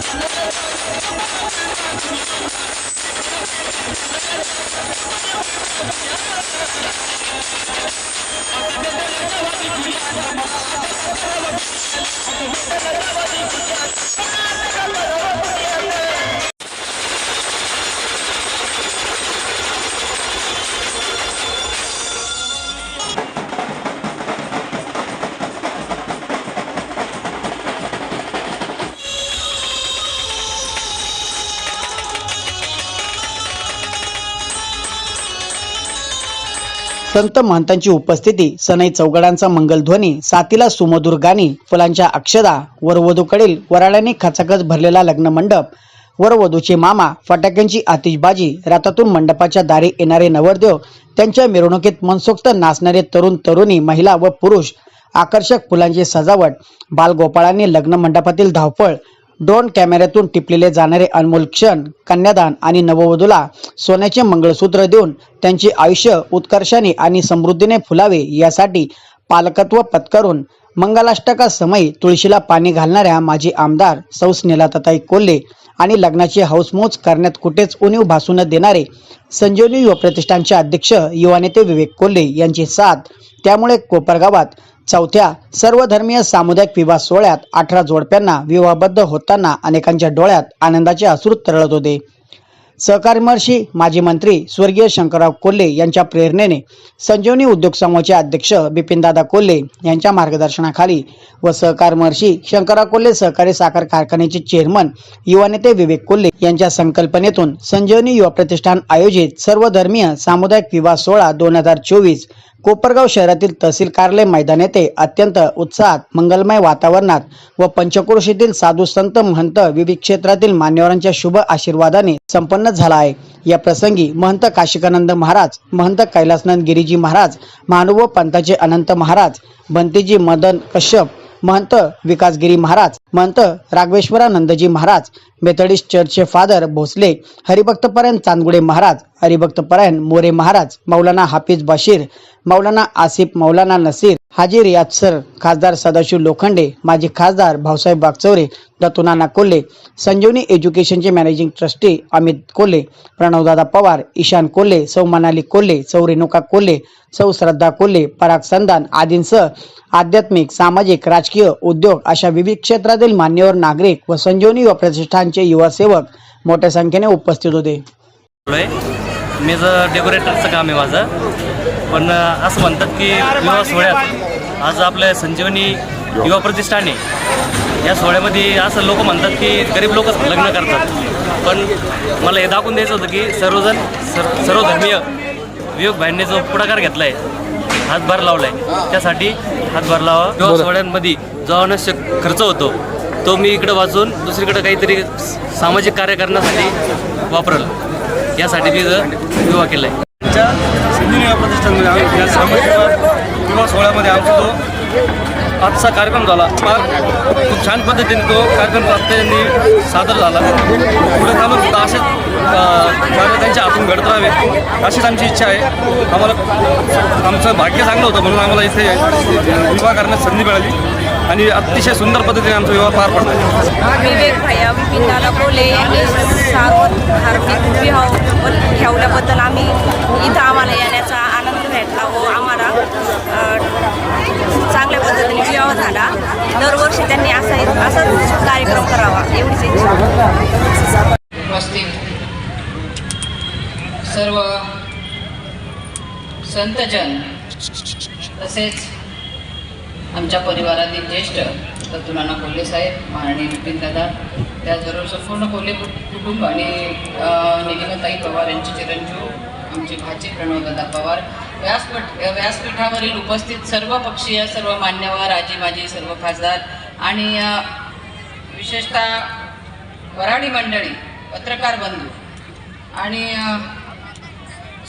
I'm संत महंतांची उपस्थिती सनई चौगडांचा मंगलध्वनी साथीला सुमधुर गाणी फुलांच्या अक्षदा वरवधूकडील वराळ्याने खचाखच भरलेला लग्न मंडप वरवधूचे मामा फटाक्यांची आतिषबाजी रातातून मंडपाच्या दारी येणारे नवरदेव त्यांच्या मिरवणुकीत मनसोक्त नाचणारे तरुण तरुणी महिला व पुरुष आकर्षक फुलांची सजावट बालगोपाळांनी लग्न मंडपातील धावपळ ड्रोन कॅमेऱ्यातून टिपलेले जाणारे अनमोल क्षण कन्यादान आणि नववधूला सोन्याचे मंगळसूत्र देऊन त्यांचे आयुष्य उत्कर्षाने आणि समृद्धीने फुलावे यासाठी पालकत्व पत्करून मंगलाष्टकासमयी तुळशीला पाणी घालणाऱ्या माजी आमदार सौ स्नेलाताई कोल्हे आणि लग्नाची हौसमौज करण्यात कुठेच उणीव भासू न देणारे संजीवनी युवा प्रतिष्ठानचे अध्यक्ष युवा नेते विवेक कोल्हे यांची साथ त्यामुळे कोपरगावात चौथ्या सर्वधर्मीय सामुदायिक विवाह सोहळ्यात अठरा जोडप्यांना विवाहबद्ध होताना अनेकांच्या डोळ्यात आनंदाचे अश्रू तरळत होते. सहकारी महर्षी माजी मंत्री स्वर्गीय शंकरराव कोल्हे यांच्या प्रेरणेने संजीवनी उद्योग समूहाचे अध्यक्ष बिपिनदादा कोल्हे यांच्या मार्गदर्शनाखाली व सहकार महर्षी शंकरराव कोल्हे सहकारी साखर कारखान्याचे चेअरमन युवा नेते विवेक कोल्हे यांच्या संकल्पनेतून संजीवनी युवा प्रतिष्ठान आयोजित सर्वधर्मीय सामुदायिक विवाह सोहळा दोन हजार चोवीस कोपरगाव शहरातील तहसील कार्यालय मैदान येथे अत्यंत उत्साहात मंगलमय वातावरणात व पंचक्रोशीतील साधू संत महंत विविध क्षेत्रातील मान्यवरांच्या शुभ आशीर्वादाने संपन्न झाला आहे. या प्रसंगी महंत काशिकानंद महाराज महंत कैलासनंद गिरीजी महाराज महानुभव पंताचे अनंत महाराज बंतीजी मदन कश्यप महंत विकासगिरी महाराज महंत राघवेश्वरानंदजी महाराज मेथडिस्ट चर्चचे फादर भोसले हरिभक्तपरायण चांदगुडे महाराज हरिभक्तपरायण मोरे महाराज मौलाना हाफिज बशीर मौलाना आसिफ मौलाना नसीर हाजी रियाज सर खासदार सदाशिव लोखंडे माजी खासदार भाऊसाहेब बागचौरे दत्तुनाना कोल्हे संजीवनी एज्युकेशनचे मॅनेजिंग ट्रस्टी अमित कोल्हे प्रणवदादा पवार ईशान कोल्हे सौ मनाली कोल्हे सौ रेणुका कोल्हे सौ श्रद्धा कोल्हे पराग संदान आदींसह आध्यात्मिक सामाजिक राजकीय उद्योग अशा विविध क्षेत्रातील मान्यवर नागरिक व संजीवनी व प्रतिष्ठानचे युवा सेवक मोठ्या संख्येने उपस्थित होते. मी जर डेकोरेटरचं काम आहे माझं पण असं म्हणतात की विवाह सोहळ्यात आज आपल्या संजीवनी युवा प्रतिष्ठान या सोहळ्यामध्ये असं लोक म्हणतात की गरीब लोकच लग्न करतात. पण मला हे दाखवून द्यायचं होतं की सर्वजण सर सर्वधर्मीय विवेक भाईंनी जो पुढाकार घेतला आहे हातभार लावला आहे त्यासाठी हातभार लावा. विवाह सोहळ्यांमध्ये जो अनावश्यक खर्च होतो तो मी इकडं वाचून दुसरीकडे काहीतरी सामाजिक कार्य करण्यासाठी वापरल. यासाठी मी विवाह केला आहे आमच्या युवा प्रतिष्ठानमध्ये आम्ही या सामाजिक विवाह सोहळ्यामध्ये आमचा जो आजचा कार्यक्रम झाला फार खूप छान पद्धतीने तो कार्यक्रम त्यांनी सादर झाला. पुढे चालून सुद्धा असेच अं, त्यांच्या हातून घडत राहावे अशीच आमची इच्छा आहे. आम्हाला आमचं भाग्य चांगलं होतं म्हणून आम्हाला इथे विवाह करण्यास संधी मिळाली. आणि अतिशय सुंदर पद्धतीने आमचा विवाह पार पडला. विवेक भैया विपिन दादा कोले यांनी सर्व धार्मिक विवाह ठेवल्याबद्दल आम्ही इथं आम्हाला येण्याचा आनंद भेटला व आम्हाला चांगल्या पद्धतीने विवाह झाला. दरवर्षी त्यांनी असा असाच कार्यक्रम करावा एवढीच इच्छा सर्व संतजन तसेच आमच्या परिवारातील ज्येष्ठ दत्तुनाना कोल्हे साहेब आणि विपिन दादा त्याचबरोबर संपूर्ण कोल्हे कुटुंब आणि अ, निलिमाताई पवार यांचे चिरंजीव आमचे भाचे प्रणवदादा पवार. व्यासपीठ व्यासपीठावरील उपस्थित सर्व पक्षीय सर्व मान्यवर आजी माजी सर्व खासदार आणि विशेषतः वराडी मंडळी पत्रकार बंधू आणि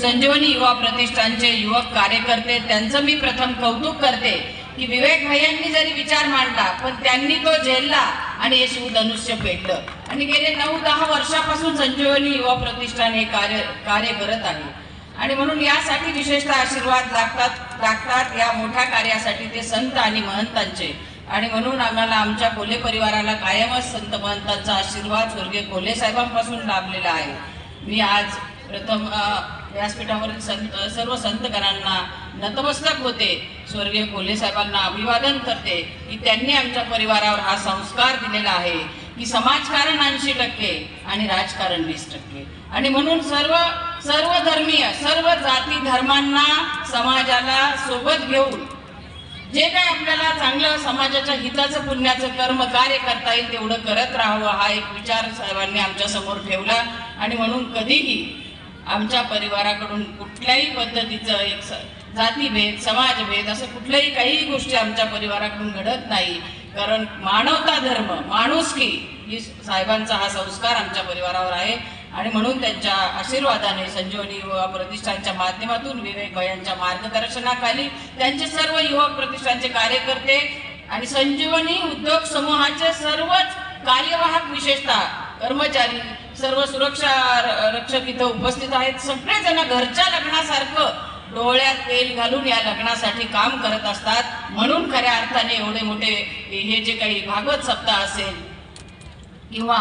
संजीवनी युवा प्रतिष्ठानचे युवक कार्यकर्ते त्यांचं मी प्रथम कौतुक करते. की विवेक भाईयांनी जरी विचार मांडला पण त्यांनी तो झेलला आणि हे शिवधनुष्य पेटलं आणि गेले नऊ दहा वर्षापासून संजीवनी युवा प्रतिष्ठान हे कार्य कार्य करत आहे. आणि म्हणून यासाठी विशेषतः आशीर्वाद लागतात लागतात या मोठ्या कार्यासाठी ते संत आणि महंतांचे. आणि म्हणून आम्हाला आमच्या कोल्हे परिवाराला कायमच संत महंतांचा आशीर्वाद स्वर्गीय कोल्हे साहेबांपासून लाभलेला आहे. मी आज प्रथम व्यासपीठावरील संत सर्व संतगणांना नतमस्तक होते. स्वर्गीय कोल्हे साहेबांना अभिवादन करते की त्यांनी आमच्या परिवारावर हा संस्कार दिलेला आहे की समाजकारण ऐंशी टक्के आणि राजकारण वीस टक्के. आणि म्हणून सर्व सर्व धर्मीय सर्व जाती धर्मांना समाजाला सोबत घेऊन जे काय आपल्याला चांगलं समाजाच्या हिताचं पुण्याचं कर्म कार्य करता येईल तेवढं करत राहावं हा एक विचार साहेबांनी आमच्यासमोर ठेवला. आणि म्हणून कधीही आमच्या परिवाराकडून कुठल्याही पद्धतीचं एक स- जातीभेद समाजभेद असं कुठल्याही काही गोष्टी आमच्या परिवाराकडून घडत नाही. कारण मानवता धर्म माणुसकी ही साहेबांचा हा संस्कार आमच्या परिवारावर आहे. आणि म्हणून त्यांच्या आशीर्वादाने संजीवनी युवा प्रतिष्ठानच्या माध्यमातून विवेक भयांच्या मार्गदर्शनाखाली त्यांचे सर्व युवक प्रतिष्ठानचे कार्यकर्ते आणि संजीवनी उद्योग समूहाचे सर्वच कार्यवाहक विशेषतः कर्मचारी सर्व सुरक्षा र- रक्षक इथं उपस्थित आहेत. सगळेजण घरच्या लग्नासारखं डोळ्यात तेल घालून या लग्नासाठी काम करत असतात. म्हणून खऱ्या अर्थाने एवढे मोठे हे जे काही भागवत सप्ताह असेल किंवा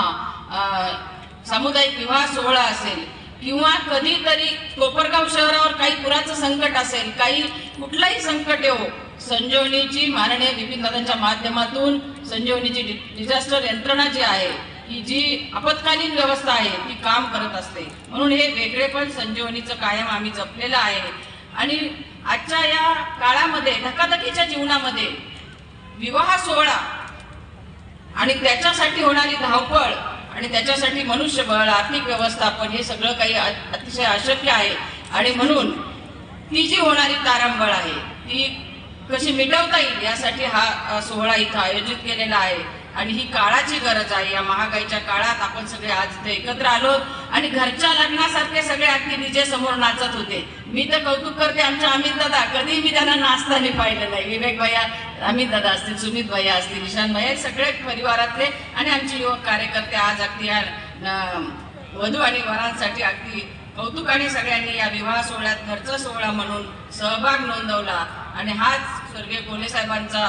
सामुदायिक विवाह सोहळा असेल किंवा कधीतरी कोपरगाव शहरावर काही पुराचं संकट असेल काही कुठलाही संकट येऊ संजीवनीची माननीय बिपिनदादांच्या माध्यमातून संजीवनीची डि- डिझास्टर यंत्रणा जी आहे ही जी आपत्कालीन व्यवस्था आहे ती काम करत असते. म्हणून हे वेगळेपण संजीवनीचं कायम आम्ही जपलेलं आहे. आणि आजच्या या काळामध्ये धकाधकीच्या जीवनामध्ये विवाह सोहळा आणि त्याच्यासाठी होणारी धावपळ आणि त्याच्यासाठी मनुष्यबळ आर्थिक व्यवस्थापन हे सगळं काही अतिशय अशक्य आहे. आणि म्हणून ती जी होणारी तारांबळ आहे ती कशी मिटवता येईल यासाठी हा सोहळा इथं आयोजित केलेला आहे. आणि ही काळाची गरज आहे. या महागाईच्या काळात आपण सगळे आज इथे एकत्र आलो आणि घरच्या लग्नासारखे सगळे अगदी डीजे समोर नाचत होते. मी तर कौतुक करते आमच्या अमित दादा. कधी मी त्यांना नाचताना पाहिलं नाही. विवेक भैया अमित दादा असतील सुमित भैया असतील ईशान भैया सगळे परिवारातले आणि आमचे युवक कार्यकर्ते आज अगदी या वधू आणि वरांसाठी अगदी कौतुकाने सगळ्यांनी या विवाह सोहळ्यात घरचा सोहळा म्हणून सहभाग नोंदवला. आणि हाच स्वर्गीय कोले साहेबांचा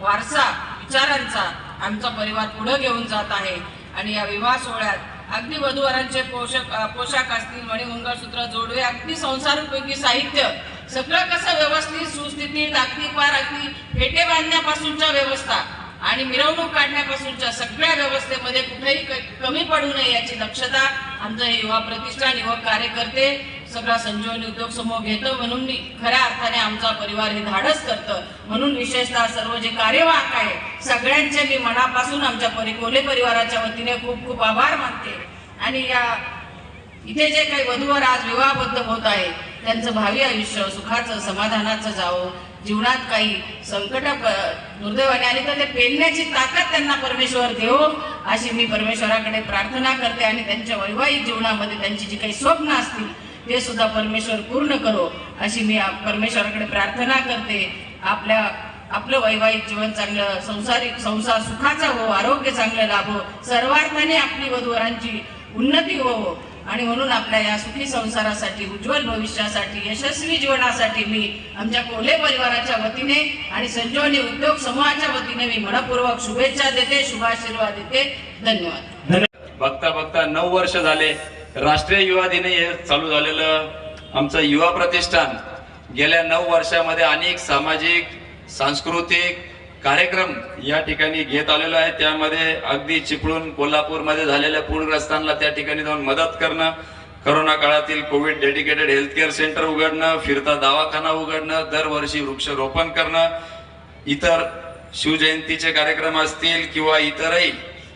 वारसा विचारांचा आमचा परिवार पुढे घेऊन जात आहे. आणि या विवाह सोहळ्यात अगदी वधूवरांचे पोषक पोशाख असतील मणी मंगळसूत्र जोडवे अगदी संसारोपयोगी साहित्य सगळं कसं व्यवस्थित सुस्थिती दाखली पार अगदी फेटे बांधण्यापासूनच्या व्यवस्था आणि मिरवणूक काढण्यापासूनच्या सगळ्या व्यवस्थेमध्ये कुठेही क- कमी पडू नये याची दक्षता आमचं हे युवा प्रतिष्ठान युवक कार्यकर्ते सगळा संजीवनी उद्योग समूह घेतं म्हणून मी खऱ्या अर्थाने आमचा परिवार हे धाडस करतं. म्हणून विशेषतः सर्व जे कार्यवाहक आहे सगळ्यांचे मी मनापासून आमच्या परि कोले परिवाराच्या वतीने खूप खूप आभार मानते. आणि या इथे जे काही वधूवर आज विवाहबद्ध होत आहे त्यांचं भावी आयुष्य सुखाचं समाधानाचं जावं. जीवनात काही संकट दुर्दैवाने आली तर ते पेलण्याची ताकद त्यांना परमेश्वर देव अशी मी परमेश्वराकडे प्रार्थना करते आणि त्यांच्या वैवाहिक जीवनामध्ये त्यांची जी काही स्वप्न असतील ते सुद्धा परमेश्वर पूर्ण करो अशी मी परमेश्वराकडे प्रार्थना करते. आपल्या आपलं वैवाहिक जीवन चांगलं संसारिक संसार सुखाचा हो आरोग्य चांगलं लाभो. सर्वार्थाने आपली वधूवरांची उन्नती हो. आणि म्हणून आपल्या या सुखी संसारासाठी उज्ज्वल भविष्यासाठी यशस्वी जीवनासाठी मी आमच्या कोल्हे परिवाराच्या वतीने आणि संजीवनी उद्योग समूहाच्या वतीने मी मनपूर्वक शुभेच्छा देते शुभाशीर्वाद देते. धन्यवाद. बघता बघता नऊ वर्ष झाले. राष्ट्रीय युवा दिन हे चालू झालेलं आमचं युवा प्रतिष्ठान गेल्या नऊ वर्षामध्ये अनेक सामाजिक सांस्कृतिक कार्यक्रम या ठिकाणी घेत आलेलो आहे. त्यामध्ये अगदी चिपळूण कोल्हापूरमध्ये झालेल्या पूरग्रस्तांना त्या ठिकाणी जाऊन मदत करणं करोना काळातील covid dedicated health care centre उघडणं फिरता दवाखाना उघडणं दरवर्षी वृक्षारोपण करणं इतर शिवजयंतीचे कार्यक्रम असतील किंवा इतरही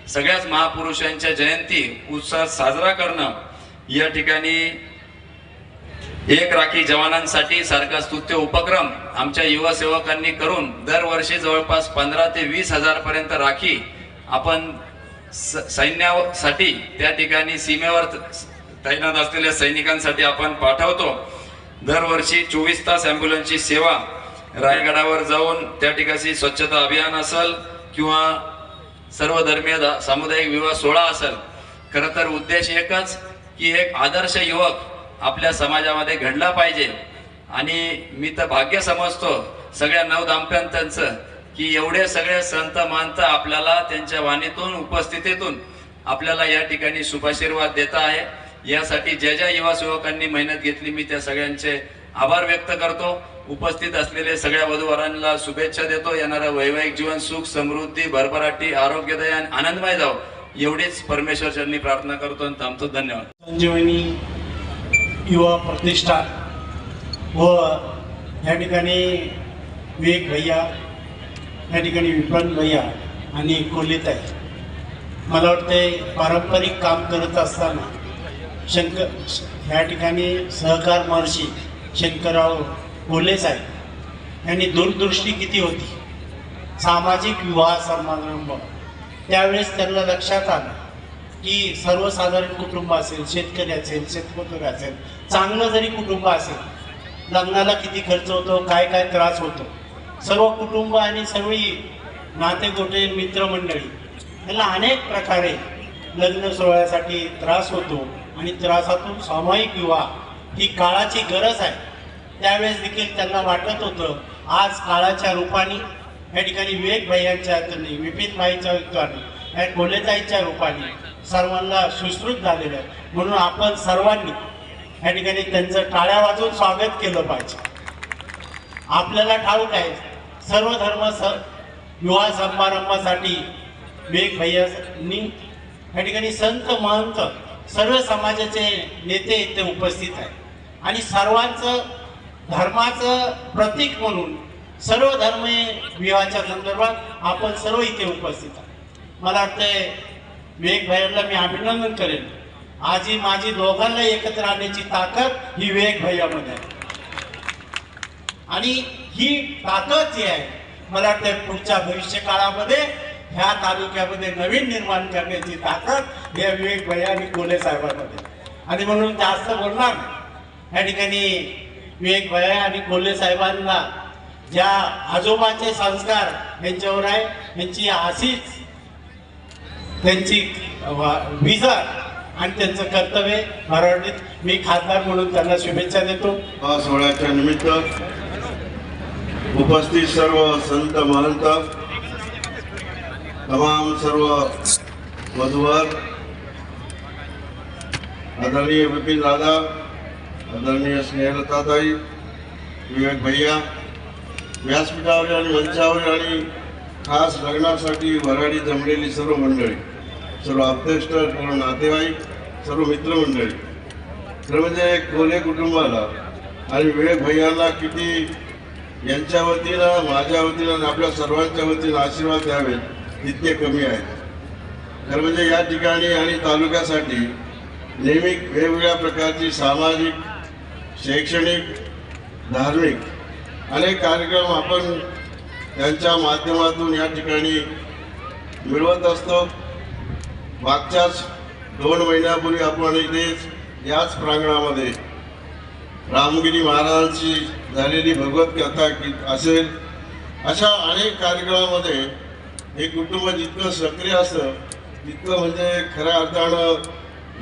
सगळ्याच महापुरुषांच्या जयंती उत्साहात साजरा करणं या ठिकाणी एक राखी जवानांसाठी सारखा स्तुत्य उपक्रम आमच्या युवा सेवकांनी करून दरवर्षी जवळपास पंधरा ते वीस हजार पर्यंत राखी आपण स- सैन्यासाठी त्या ठिकाणी सीमेवर तैनात असलेल्या सैनिकांसाठी आपण पाठवतो. दरवर्षी चोवीस तास ॲम्ब्युलन्सची सेवा रायगडावर जाऊन त्या ठिकाणी स्वच्छता अभियान असेल किंवा सर्व धर्मीय सामुदायिक विवाह सोहळा असेल. खरं तर उद्देश एकच की एक आदर्श युवक आपल्या समाजामध्ये घडला पाहिजे. आणि मी तर भाग्य समजतो सगळ्या नवदाम्पत्यांचं की एवढे सगळे संत मानत आपल्याला त्यांच्या वाणीतून उपस्थितीतून आपल्याला या ठिकाणी शुभाशीर्वाद देता आहे. यासाठी ज्या ज्या युवा युवकांनी मेहनत घेतली मी त्या सगळ्यांचे आभार व्यक्त करतो. उपस्थित असलेले सगळ्या वधूवरांना शुभेच्छा देतो. येणारं वैवाहिक जीवन सुख समृद्धी भरभराटी आरोग्यदायी आणि आनंदमय जावं. एवढेच परमेश्वर चरणी प्रार्थना करतो आणि थांबतो. धन्यवाद. संजीवनी युवा प्रतिष्ठान व या ठिकाणी विवेक भैया या ठिकाणी विपण भैया आणि कोलिताई मला वाटते पारंपरिक काम करत असताना शंकर या ठिकाणी सहकार महर्षी शंकरराव बोले साहेब यांनी दूरदृष्टी किती होती? सामाजिक विवाह समारंभ. त्यावेळेस त्यांना लक्षात आलं की सर्वसाधारण कुटुंब असेल शेतकरी असेल शेतमजूर असेल चांगलं जरी कुटुंब असेल लग्नाला किती खर्च होतो काय काय त्रास होतो सर्व कुटुंब आणि सगळी नातेगोटे मित्रमंडळी यांना अनेक प्रकारे लग्न सोहळ्यासाठी त्रास होतो आणि त्रासातून सामायिक विवाह ही काळाची गरज आहे. त्यावेळेस देखील त्यांना वाटत होतं आज काळाच्या रूपाने या ठिकाणी विवेक भाईच्या हाताने विपिन भाईच्या रूपाने या कोलेताईच्या रूपाने सर्वांना सुश्रुत झालेलं आहे. म्हणून आपण सर्वांनी या ठिकाणी त्यांचं टाळ्या वाजवून स्वागत केलं पाहिजे. आपल्याला ठाऊक आहे सर्व धर्म स विवाह समारंभासाठी विवेक भैयांनी या ठिकाणी संत महंत सर्व समाजाचे नेते इथे उपस्थित आहेत. आणि सर्वांचं धर्माचं प्रतीक म्हणून सर्व धर्म विवाहाच्या संदर्भात आपण सर्व इथे उपस्थित आहात. मला वाटतंय विवेक भैयाला मी अभिनंदन करेन. आजी माझी दोघांना एकत्र आणण्याची ताकद ही विवेक भैयामध्ये आहे. आणि ही ताकद जी आहे मला वाटतं पुढच्या भविष्य काळामध्ये ह्या तालुक्यामध्ये नवीन निर्माण करण्याची ताकद या विवेक भैया आणि कोले साहेबांमध्ये आणि म्हणून जास्त बोलणार या ठिकाणी विवेक भैया आणि कोल्हे साहेबांना ज्या आजोबाचे संस्कार यांच्यावर आहे त्यांची अशीच त्यांची विजन आणि त्यांचं कर्तव्य मराठीत मी खासदार म्हणून त्यांना शुभेच्छा देतो. सोहळ्याच्या निमित्त उपस्थित सर्व संत महंत तमाम सर्व मधुवर आदरणीय विपिन दादा आदरणीय स्नेहलताताई विवेक भैया व्यासपीठावर आणि मंचावर आणि खास लग्नासाठी वराडी जमलेली सर्व मंडळी सर्व अध्यक्ष सर्व नातेवाईक सर्व मित्रमंडळी खरं म्हणजे कोले कुटुंबाला आणि विवेक भैयांना किती यांच्या वतीनं माझ्या वतीनं आणि आपल्या सर्वांच्या वतीनं आशीर्वाद द्यावेत तितके कमी आहेत. खरं म्हणजे या ठिकाणी आणि तालुक्यासाठी नेहमी वेगवेगळ्या प्रकारची सामाजिक शैक्षणिक धार्मिक अनेक कार्यक्रम आपण त्यांच्या माध्यमातून या ठिकाणी मिळवत असतो. मागच्याच दोन महिन्यापूर्वी आपण इथेच याच प्रांगणामध्ये रामगिरी महाराजांची झालेली भगवत कथा की असेल अशा अनेक कार्यक्रमामध्ये हे कुटुंब जितकं सक्रिय असतं तितकं म्हणजे खऱ्या अर्थानं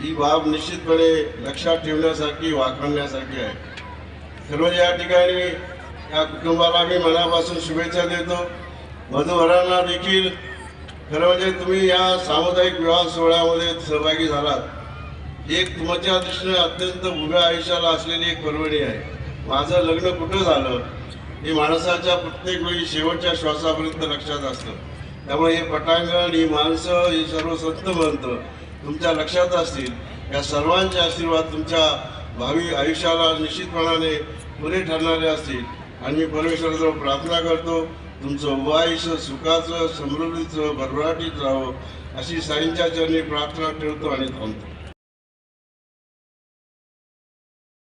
ही बाब निश्चितपणे लक्षात ठेवण्यासारखी वाखाणण्यासारखी आहे. सर्व या ठिकाणी या कुटुंबाला मी मनापासून शुभेच्छा देतो. वधूवरांना देखील खरं म्हणजे तुम्ही या सामुदायिक विवाह सोहळ्यामध्ये सहभागी झालात. एक तुमच्या दृष्टीने अत्यंत उभ्या आयुष्याला असलेली एक परवणी आहे. माझं लग्न कुठं झालं? हे माणसाच्या प्रत्येक वेळी शेवटच्या श्वासापर्यंत लक्षात असतं. त्यामुळे हे पटांगण ही माणसं हे सर्व संत म्हणत तुमच्या लक्षात असतील. या सर्वांचे आशीर्वाद तुमच्या भावी आयुष्याला निश्चितपणाने पुरे ठरणारे असतील. आणि मी परमेश्वराजवळ प्रार्थना करतो तुमचं उभं सुखाचं समृद्धीचं भरभराटीत राहावं अशी साईंच्या चरणी प्रार्थना ठेवतो आणि थांबतो.